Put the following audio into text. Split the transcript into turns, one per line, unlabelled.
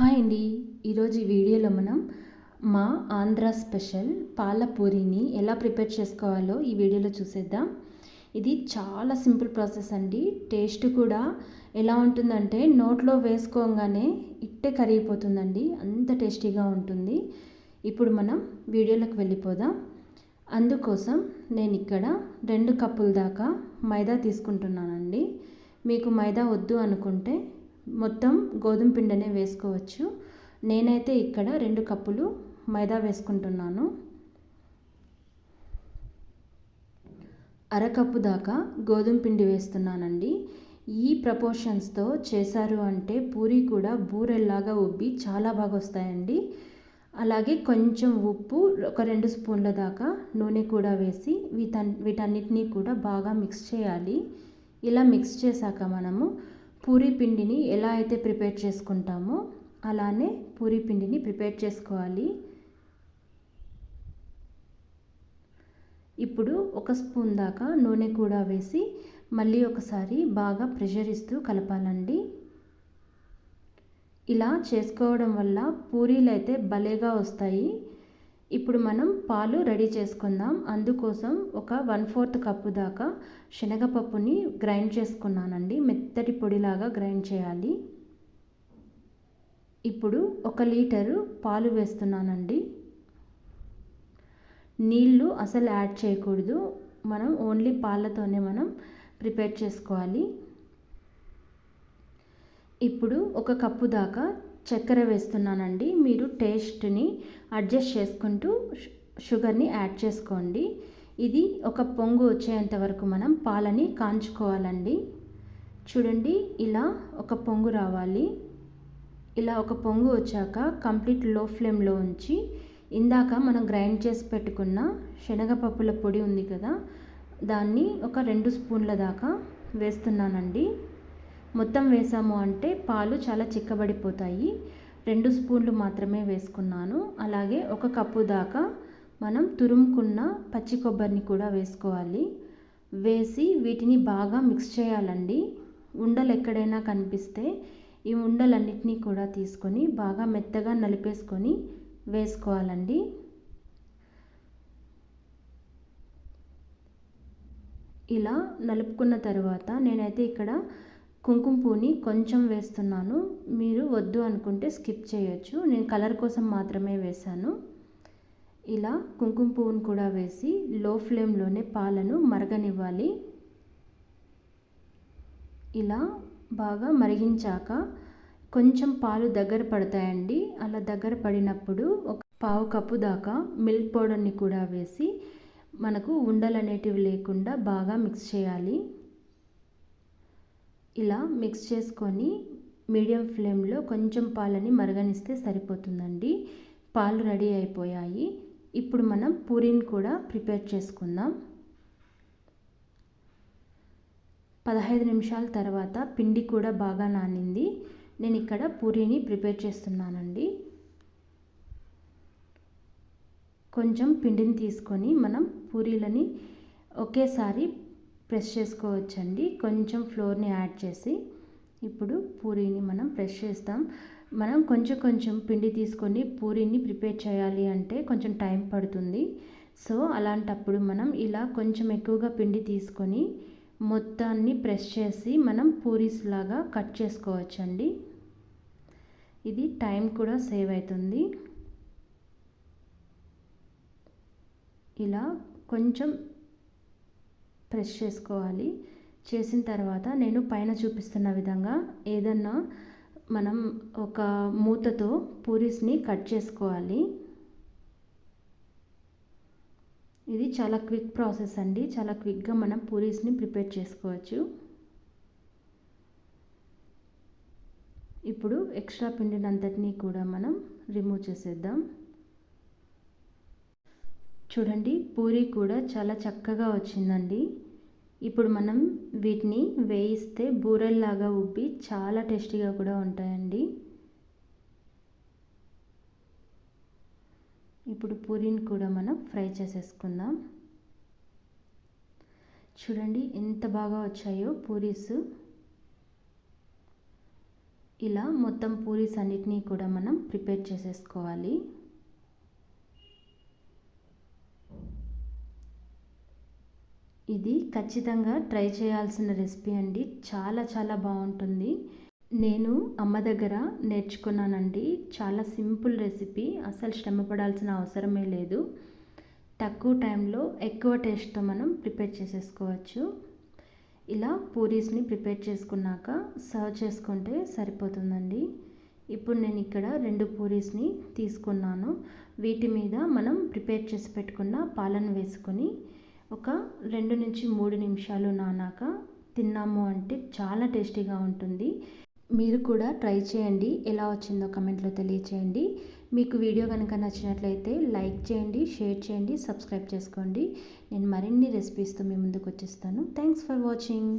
Hi అండి. ఈరోజు ఈ వీడియోలో మనం మా ఆంధ్ర స్పెషల్ పాలపూరిని ఎలా ప్రిపేర్ చేసుకోవాలో ఈ వీడియోలో చూసేద్దాం. ఇది చాలా సింపుల్ ప్రాసెస్ అండి. టేస్ట్ కూడా ఎలా ఉంటుందంటే నోట్లో వేసుకోగానే ఇట్టే కరిగిపోతుందండి. అంత టేస్టీగా ఉంటుంది. ఇప్పుడు మనం వీడియోలోకి వెళ్ళిపోదాం. అందుకోసం నేను ఇక్కడ రెండు కప్పుల దాకా మైదా తీసుకుంటున్నానండి. మీకు మైదా వద్దు అనుకుంటే మొత్తం గోధుమ పిండినే వేసుకోవచ్చు. నేనైతే ఇక్కడ రెండు కప్పులు మైదా వేసుకుంటున్నాను. అరకప్పు దాకా గోధుమ పిండి వేస్తున్నానండి. ఈ ప్రపోర్షన్స్తో చేశారు అంటే పూరి కూడా బూరెల్లాగా ఉబ్బి చాలా బాగా వస్తాయండి. అలాగే కొంచెం ఉప్పు ఒక రెండు స్పూన్ల దాకా నూనె కూడా వేసి వీటన్ వీటన్నిటినీ కూడా బాగా మిక్స్ చేయాలి. ఇలా మిక్స్ చేశాక మనము పూరీ పిండిని ఎలా అయితే ప్రిపేర్ చేసుకుంటామో అలానే పూరీ పిండిని ప్రిపేర్ చేసుకోవాలి. ఇప్పుడు ఒక స్పూన్ దాకా నూనె కూడా వేసి మళ్ళీ ఒకసారి బాగా ప్రెషర్ ఇస్తూ కలపాలండి. ఇలా చేసుకోవడం వల్ల పూరీలు అయితే భలేగా వస్తాయి. ఇప్పుడు మనం పాలు రెడీ చేసుకుందాం. అందుకోసం ఒక వన్ ఫోర్త్ కప్పు దాకా శనగపప్పుని గ్రైండ్ చేసుకున్నానండి. మెత్తటి పొడిలాగా గ్రైండ్ చేయాలి. ఇప్పుడు ఒక లీటరు పాలు వేస్తున్నానండి. నీళ్ళు అసలు యాడ్ చేయకూడదు. మనం ఓన్లీ పాలతోనే మనం ప్రిపేర్ చేసుకోవాలి. ఇప్పుడు ఒక కప్పు దాకా చక్కెర వేస్తున్నానండి. మీరు టేస్ట్ని అడ్జస్ట్ చేసుకుంటూ షుగర్ని యాడ్ చేసుకోండి. ఇది ఒక పొంగు వచ్చేంత వరకు మనం పాలని కాంచుకోవాలండి. చూడండి ఇలా ఒక పొంగు రావాలి. ఇలా ఒక పొంగు వచ్చాక కంప్లీట్లో ఫ్లేమ్లో ఉంచి ఇందాక మనం గ్రైండ్ చేసి పెట్టుకున్న శనగపప్పుల పొడి ఉంది కదా దాన్ని ఒక రెండు స్పూన్ల దాకా వేస్తున్నానండి. మొత్తం వేసాము అంటే పాలు చాలా చిక్కబడిపోతాయి. రెండు స్పూన్లు మాత్రమే వేసుకున్నాను. అలాగే ఒక కప్పు దాకా మనం తురుముకున్న పచ్చి కొబ్బరిని కూడా వేసుకోవాలి. వేసి వీటిని బాగా మిక్స్ చేయాలండి. ఉండలు ఎక్కడైనా కనిపిస్తే ఈ ఉండలన్నిటినీ కూడా తీసుకొని బాగా మెత్తగా నలిపేసుకొని వేసుకోవాలండి. ఇలా నలుపుకున్న తర్వాత నేనైతే ఇక్కడ కుంకుమ పువ్వుని కొంచెం వేస్తున్నాను. మీరు వద్దు అనుకుంటే స్కిప్ చేయొచ్చు. నేను కలర్ కోసం మాత్రమే వేశాను. ఇలా కుంకుమ పువ్వును కూడా వేసి లో ఫ్లేమ్లోనే పాలను మరగనివ్వాలి. ఇలా బాగా మరిగించాక కొంచెం పాలు దగ్గర పడతాయండి. అలా దగ్గర పడినప్పుడు ఒక పావు కప్పు దాకా మిల్క్ పౌడర్ని కూడా వేసి మనకు ఉండలు అనేటివి లేకుండా బాగా మిక్స్ చేయాలి. ఇలా మిక్స్ చేసుకొని మీడియం ఫ్లేమ్లో కొంచెం పాలని మరగనిస్తే సరిపోతుందండి. పాలు రెడీ అయిపోయాయి. ఇప్పుడు మనం పూరీని కూడా ప్రిపేర్ చేసుకుందాం. పదహైదు నిమిషాల తర్వాత పిండి కూడా బాగా నానింది. నేను ఇక్కడ పూరీని ప్రిపేర్ చేస్తున్నానండి. కొంచెం పిండిని తీసుకొని మనం పూరీలని ఒకేసారి ప్రెస్ చేసుకోవచ్చండి. కొంచెం ఫ్లోర్ని యాడ్ చేసి ఇప్పుడు పూరీని మనం ప్రెస్ చేస్తాం. మనం కొంచెం కొంచెం పిండి తీసుకొని పూరీని ప్రిపేర్ చేయాలి అంటే కొంచెం టైం పడుతుంది. సో అలాంటప్పుడు మనం ఇలా కొంచెం ఎక్కువగా పిండి తీసుకొని మొత్తాన్ని ప్రెస్ చేసి మనం పూరీస్ లాగా కట్ చేసుకోవచ్చండి. ఇది టైం కూడా సేవ్ అవుతుంది ఇలా కొంచెం ప్రెస్ చేసుకోవాలి. చేసిన తర్వాత నేను పైన చూపిస్తున్న విధంగా ఏదన్నా మనం ఒక మూతతో పూరీస్ని కట్ చేసుకోవాలి. ఇది చాలా క్విక్ ప్రాసెస్ అండి. చాలా క్విక్గా మనం పూరీస్ని ప్రిపేర్ చేసుకోవచ్చు. ఇప్పుడు ఎక్స్ట్రా పిండినంతటినీ కూడా మనం రిమూవ్ చేసేద్దాం. చూడండి పూరీ కూడా చాలా చక్కగా వచ్చిందండి. ఇప్పుడు మనం వీటిని వేయిస్తే బూరెల్లాగా ఉబ్బి చాలా టేస్టీగా కూడా ఉంటాయండి. ఇప్పుడు పూరిని కూడా మనం ఫ్రై చేసేసుకుందాం. చూడండి ఎంత బాగా వచ్చాయో పూరీస్. ఇలా మొత్తం పూరీస్ అన్నిటినీ కూడా మనం ప్రిపేర్ చేసేసుకోవాలి. ఇది ఖచ్చితంగా ట్రై చేయాల్సిన రెసిపీ అండి. చాలా చాలా బాగుంటుంది. నేను అమ్మ దగ్గర నేర్చుకున్నానండి. చాలా సింపుల్ రెసిపీ. అసలు శ్రమ పడాల్సిన అవసరమే లేదు. తక్కువ టైంలో ఎక్కువ టేస్ట్తో మనం ప్రిపేర్ చేసేసుకోవచ్చు. ఇలా పూరీస్ని ప్రిపేర్ చేసుకున్నాక సర్వ్ చేసుకుంటే సరిపోతుందండి. ఇప్పుడు నేను ఇక్కడ రెండు పూరీస్ని తీసుకున్నాను. వీటి మీద మనం ప్రిపేర్ చేసి పెట్టుకున్న పాలను వేసుకొని ఒక రెండు నుంచి మూడు నిమిషాలు నానాక తిన్నాము అంటే చాలా టేస్టీగా ఉంటుంది. మీరు కూడా ట్రై చేయండి. ఎలా వచ్చిందో కమెంట్లో తెలియచేయండి. మీకు వీడియో కనుక నచ్చినట్లయితే లైక్ చేయండి షేర్ చేయండి సబ్స్క్రైబ్ చేసుకోండి. నేను మరిన్ని రెసిపీస్తో మీ ముందుకు వచ్చేస్తాను. Thanks for watching.